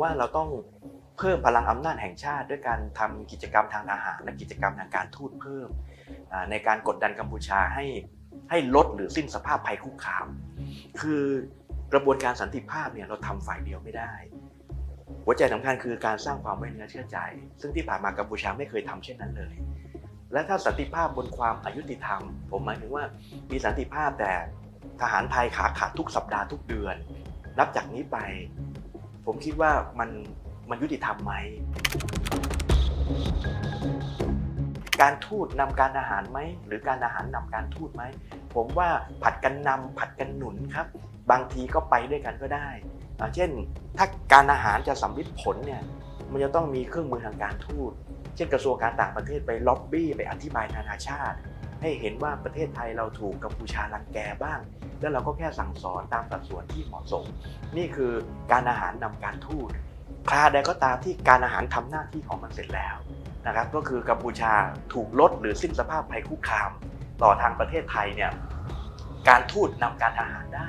ว่าเราต้องเพิ่มพลังอำนาจแห่งชาติ ด้วยการทำกิจกรรมทางทหารและกิจกรรมทางการทูตเพิ่ม ในการกดดันกัมพูชาให้ให้ลดหรือสิ้นสภาพภัยคุกคาม คือกระบวนการสันติภาพเนี่ยเราทำฝ่ายเดียวไม่ได้ หัวใจสำคัญคือการสร้างความไว้เนื้อเชื่อใจ ซึ่งที่ผ่านมากัมพูชาไม่เคยทำเช่นนั้นเลย และถ้าสันติภาพบนความอายุติธรรม ผมหมายถึงว่ามีสันติภาพแต่ทหารไทยขาขาดทุกสัปดาห์ทุกเดือน นับจากนี้ไป ผมคิดว่ามันมันยุติธรรมไหม การทูตนำการอาหารไหม หรือการอาหารนำการทูตไหม ผมว่าผัดกันนำผัดกันหนุนครับ บางทีก็ไปด้วยกันก็ได้อ่าเช่น ถ้าการอาหารจะสำลิดผลเนี่ยมันจะต้องมีเครื่องมือทางการทูต เช่นกระทรวงการต่างประเทศไปล็อบบี้ไปอธิบายนานาชาติ ให้เห็นว่าประเทศไทยเราถูกกัมพูชารังแกบ้าง แล้วเราก็แค่สั่งสอนตามสัดส่วนที่เหมาะสม นี่คือการอาหารนำการทูตคราใดก็ตามที่การอาหารทำหน้าที่ของมันเสร็จแล้วนะครับ ก็คือกัมพูชาถูกลดหรือสิ้นสภาพภัยคุกคาม ต่อทางประเทศไทยเนี่ยการทูตนำการอาหารได้